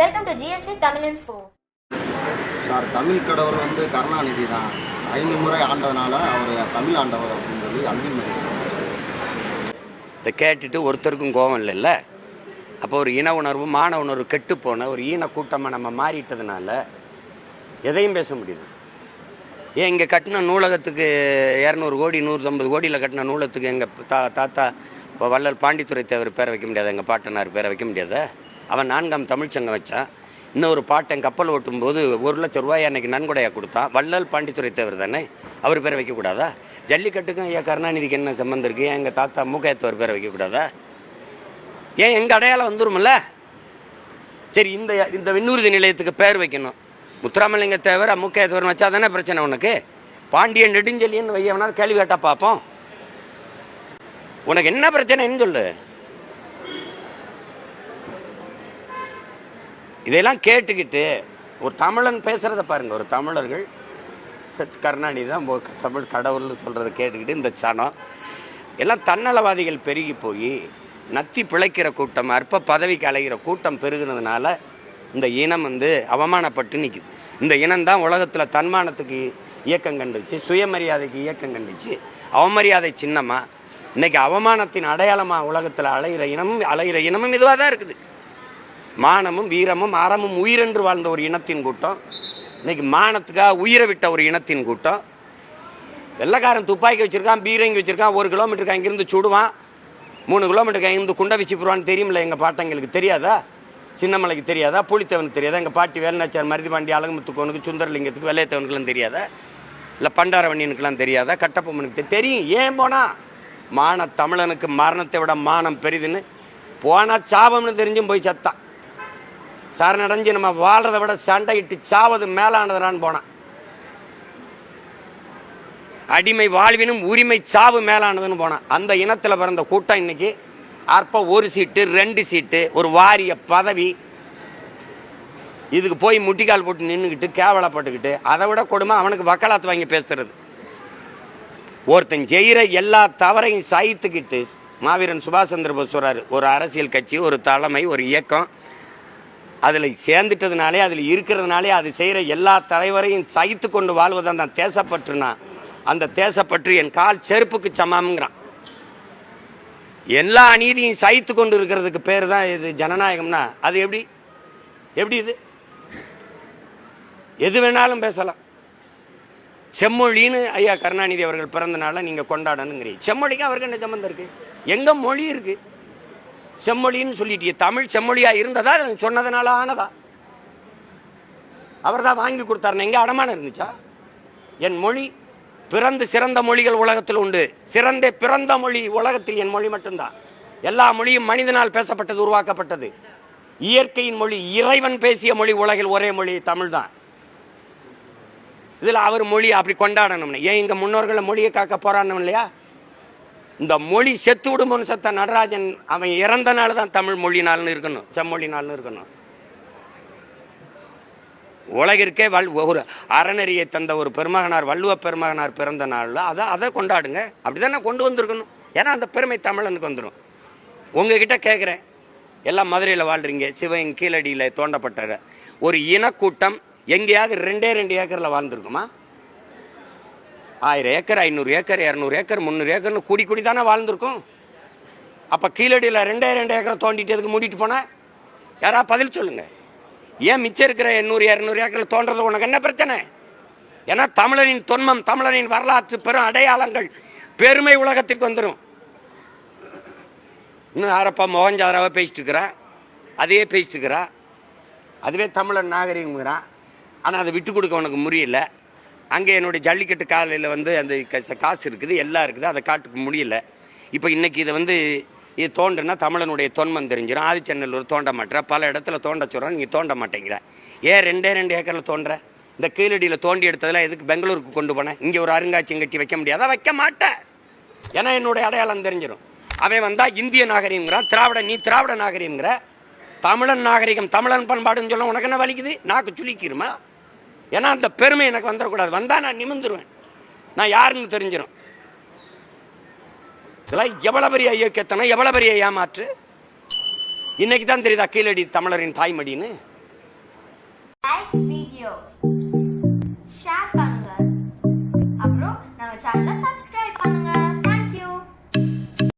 Welcome to GSV Tamil Info. Sir Tamil கடவுள் வந்து கருணாநிதி தான். ஐந்து முறை ஆண்டதுனால அவர் தமிழ் ஆண்டவர் அப்படின்னு சொல்லி அங்கீகரிக்கிறார். இதை கேட்டுட்டு ஒருத்தருக்கும் கோபம் இல்லைல்ல? அப்போ ஒரு இன உணர்வு மான உணர்வு கெட்டுப்போன ஒரு ஈன கூட்டமாக நம்ம மாறிட்டதுனால எதையும் பேச முடியுது. ஏன் இங்கே கட்டின நூலகத்துக்கு இரநூறு கோடி நூற்றம்பது கோடியில் கட்டின நூலகத்துக்கு எங்கள் தா தாத்தா இப்போ வள்ளல் பாண்டித்துறை தேவர் பேரை வைக்க முடியாது? எங்கள் பாட்டனார் பேரை வைக்க முடியாதா? அவன் நான்காம் தமிழ்ச்சங்கம் வச்சான் இன்னொரு பாட்டன் கப்பல் ஓட்டும்போது ஒரு லட்சம் ரூபாய் அன்னைக்கு நன்கொடையாக கொடுத்தான். வள்ளல் பாண்டித்துறை தேவர் தானே? அவர் பேரை வைக்கக்கூடாதா ஜல்லிக்கட்டுக்கும் ஐயா கருணாநிதிக்கு என்ன சம்மந்தம் இருக்குது ஏன் எங்கள் தாத்தா மூக்கையத்தவர் பேரை வைக்கக்கூடாதா ஏன் எங்கள் அடையாளம் வந்துருமில்ல சரி இந்த இந்த விண்ணூர்தி நிலையத்துக்கு பேர் வைக்கணும். முத்துராமலிங்க தேவர் அம்முக்கையத்தவர் வச்சா தானே பிரச்சனை உனக்கு? பாண்டியன் நெடுஞ்செலியன் வையவனால் கேள்வி கேட்டால் பார்ப்போம். உனக்கு என்ன பிரச்சனைன்னு சொல்லு. இதையெல்லாம் கேட்டுக்கிட்டு ஒரு தமிழன் பேசுகிறத பாருங்க ஒரு தமிழர்கள். கருணாநிதி தான் தமிழ் கடவுள்னு சொல்கிறத கேட்டுக்கிட்டு இந்த சனம். எல்லாம் தன்னலவாதிகள் பெருகி போய் நத்தி பிழைக்கிற கூட்டம் அற்ப பதவிக்கு அலைகிற கூட்டம் பெருகினதுனால இந்த இனம் வந்து அவமானப்பட்டு நிற்குது இந்த இனம் தான் உலகத்தில் தன்மானத்துக்கு இயக்கம் கண்டுச்சு சுயமரியாதைக்கு இயக்கம் கண்டுச்சு. அவமரியாதை சின்னமாக இன்றைக்கி அவமானத்தின் அடையாளமாக உலகத்தில் அலைகிற இனமும் அலைகிற இனமும் இதுவாக தான் இருக்குது. மானமும் வீரமும் அறமும் உயிரென்று வாழ்ந்த ஒரு இனத்தின் கூட்டம். இன்னைக்கு மானத்துக்காக உயிரை விட்ட ஒரு இனத்தின் கூட்டம். வெள்ளக்காரன் துப்பாக்கி வச்சுருக்கான் பீரங்கி வச்சுருக்கான் ஒரு கிலோமீட்டருக்கு அங்கேருந்து சுடுவான் மூணு கிலோமீட்டருக்கு அங்கேருந்து குண்டை வச்சு போடுவான்னு தெரியுமில்ல எங்கள் பாட்டங்களுக்கு தெரியாதா? சின்னமலைக்கு தெரியாதா? புளித்தவனுக்கு தெரியாதா? எங்கள் பாட்டி வேலுநாச்சியார் மருதிபாண்டி அழகுமுத்துக்கோனுக்கு சுந்தரலிங்கத்துக்கு வெள்ளையத்தவனுக்குலாம் தெரியாதா? இல்லை பண்டாரவண்ணியனுக்குலாம் தெரியாதா? கட்டப்பொம்மனுக்கு தெரியும் ஏன் போனால் மான தமிழனுக்கு மரணத்தை விட மானம் பெரிதுன்னு. போனால் சாபம்னு தெரிஞ்சும் போய் சத்தான். சரணடைஞ்சு நம்ம வாழ்றதை விட சண்டையிட்டு சாவது மேலானதுறான்னு போனான். அடிமை வாழ்வினும் உரிமை சாவு மேலானதுன்னு போனான். அந்த இனத்தில் பிறந்த கூட்டம் இன்னைக்கு அற்ப ஒரு சீட்டு ரெண்டு சீட்டு ஒரு வாரிய பதவி. இதுக்கு போய் முட்டிக்கால் போட்டு நின்றுக்கிட்டு கேவலப்பட்டுக்கிட்டு அதை விட கொடுமை அவனுக்கு வக்கலாத்து வாங்கி பேசுறது. ஒருத்தன் செய்கிற எல்லா தவறையும் சகித்துக்கிட்டு மாவீரன் சுபாஷ் சந்திர போஸ் சொல்கிறார் ஒரு அரசியல் கட்சி ஒரு தலைமை ஒரு இயக்கம் அதில் சேர்ந்துட்டதுனாலே அதில் இருக்கிறதுனாலே அது செய்கிற எல்லா தலைவரையும் சகித்து கொண்டு வாழ்வதான் தான் தேசப்பற்றுனா. அந்த தேசப்பற்று என் கால் செருப்புக்கு சமம்ங்கிறான். எல்லா அநீதியும் சகித்து கொண்டு இருக்கிறதுக்கு பேர் தான் இது ஜனநாயகம்னா. அது எப்படி? எப்படி இது? எது வேணாலும் பேசலாம். செம்மொழின்னு ஐயா கருணாநிதி அவர்கள் பிறந்த நீங்கள் கொண்டாடணுங்கிறீங்க. செம்மொழிக்கு அவருக்கு என்ன சம்மந்தம் இருக்குது எங்கே மொழி இருக்குது செம்மொழின்னு சொல்லிட்டீங்க தமிழ் செம்மொழியா இருந்ததா? சொன்னதுனால ஆனதா? அவர் தான் வாங்கி கொடுத்தாருன்னு எங்க அடமானம் இருந்துச்சா? என் மொழி பிறந்து சிறந்த மொழிகள் உலகத்தில் உண்டு. சிறந்த பிறந்த மொழி உலகத்தில் என் மொழி மட்டும்தான். எல்லா மொழியும் மனிதனால் பேசப்பட்டது உருவாக்கப்பட்டது. இயற்கையின் மொழி இறைவன் பேசிய மொழி உலகில் ஒரே மொழி தமிழ் தான் இதில் அவர் மொழி அப்படி கொண்டாடணும்னு. ஏன் இங்கே முன்னோர்களை மொழியை காக்க போராடணும் இல்லையா? இந்த மொழி செத்து விடுமோன்னு செத்த நடராஜன் அவன் இறந்த நாள் தான் தமிழ் மொழி நாள்னு இருக்கணும் செம்மொழி நாள்னு இருக்கணும். உலகிற்கே வல் ஒரு அறநெறியை தந்த ஒரு பெருமகனார் வள்ளுவ பெருமகனார் பிறந்த நாளில் அதை அதை கொண்டாடுங்க. அப்படிதானே கொண்டு வந்திருக்கணும். ஏன்னா அந்த பெருமை தமிழனுக்கு வந்துடும் உங்ககிட்ட கேட்குறேன் எல்லாம் மதுரையில் வாழ்றீங்க சிவன் கீழடியில் தோண்டப்பட்ட ஒரு இனக்கூட்டம் எங்கேயாவது ரெண்டே ரெண்டு ஏக்கரில் வாழ்ந்துருக்குமா? ஆயிரம் ஏக்கர் ஐநூறு ஏக்கர் இரநூறு ஏக்கர் முந்நூறு ஏக்கர்னு கூடி கூடி தானே வாழ்ந்துருக்கும். அப்போ கீழடியில் ரெண்டே ரெண்டு ஏக்கரை தோண்டிட்டு எதுக்கு மூடிட்டு போனேன் யாரா பதில் சொல்லுங்கள் ஏன் மிச்சம் இருக்கிற எண்ணூறு இரநூறு ஏக்கர் தோன்றது உனக்கு என்ன பிரச்சனை? ஏன்னா தமிழனின் தொன்மம் தமிழனின் வரலாற்று பெரும் அடையாளங்கள் பெருமை உலகத்துக்கு வந்துடும் இன்னும் யாரப்பா மோகஞ்சாராவை பேசிட்டு இருக்கிறா? அதையே பேசிட்டு இருக்கிறா. அதுவே தமிழன் நாகரிகங்கிறான் ஆனால் அதை விட்டு கொடுக்க உனக்கு முடியல அங்கே என்னுடைய ஜல்லிக்கட்டு காலையில் வந்து அந்த க- காசு இருக்குது எல்லாம் இருக்குது அதை காட்டுக்க முடியல. இப்போ இன்றைக்கி இதை வந்து இது தோண்டுனா தமிழனுடைய தொன்மம் தெரிஞ்சிடும் ஆதிச்சநல்லூர் தோண்ட மாட்டேற. பல இடத்துல தோண்ட சொல்கிறோம் நீங்கள் தோண்ட மாட்டேங்கிற. ஏன் ரெண்டே ரெண்டு ஏக்கரில் தோன்ற இந்த கீழடியில் தோண்டி எடுத்ததெல்லாம் எதுக்கு பெங்களூருக்கு கொண்டு போனேன் இங்கே ஒரு அருங்காட்சியம் கட்டி வைக்க முடியாதா. வைக்க மாட்டேன் ஏன்னா என்னுடைய அடையாளம் தெரிஞ்சிடும் அவன் வந்தால் இந்திய நாகரிகங்கிறான் திராவிட நீ திராவிட நாகரிகங்கிற தமிழன் நாகரிகம் தமிழன் பண்பாடுன்னு சொல்ல உனக்கு என்ன வலிக்குது? நாக்கு சுளிக்கிருமா ஏன்னா அந்த பெருமை எனக்கு வந்துடக்கூடாது வந்தா நான் நிமிந்துருவேன் நான் யாருன்னு தெரிஞ்சிடும் இதெல்லாம் எவ்வளவு பெரிய ஐயோக்கியத்தனம் எவ்வளவு பெரிய ஏமாற்று? இன்னைக்கு தான் தெரியுதா கீழடி தமிழரின் தாய்மடின்னு? வீடியோ ஷேர் பண்ணுங்க. அப்புறம் நம்ம சேனலை சப்ஸ்கிரைப்